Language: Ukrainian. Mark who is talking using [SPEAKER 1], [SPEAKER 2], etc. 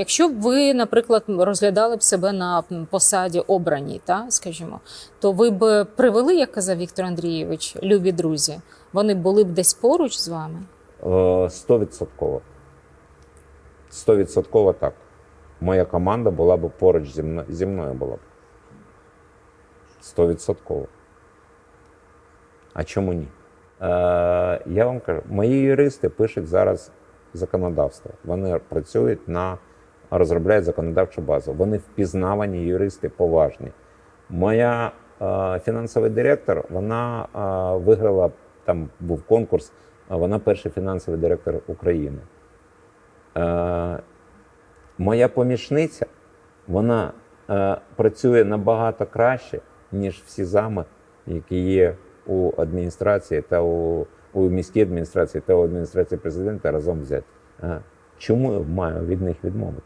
[SPEAKER 1] Якщо б ви, наприклад, розглядали б себе на посаді обраній, та скажімо, то ви б привели, як казав Віктор Андрійович, любі друзі, вони були б десь поруч з вами.
[SPEAKER 2] Е, Стовідсотково. Стовідсотково так. Моя команда була б поруч зі мною, зі мною була б. Стовідсотково. А чому ні? Е, я вам кажу, мої юристи пишуть зараз законодавство. Вони працюють на розробляють законодавчу базу. Вони впізнавані юристи поважні. Моя е, фінансовий директор, вона е, виграла, там був конкурс, вона перший фінансовий директор України. Е, моя помічниця, вона е, працює набагато краще, ніж всі зами, які є у адміністрації та у, у міській адміністрації та у адміністрації президента разом взяти. Е, чому я маю від них відмовити?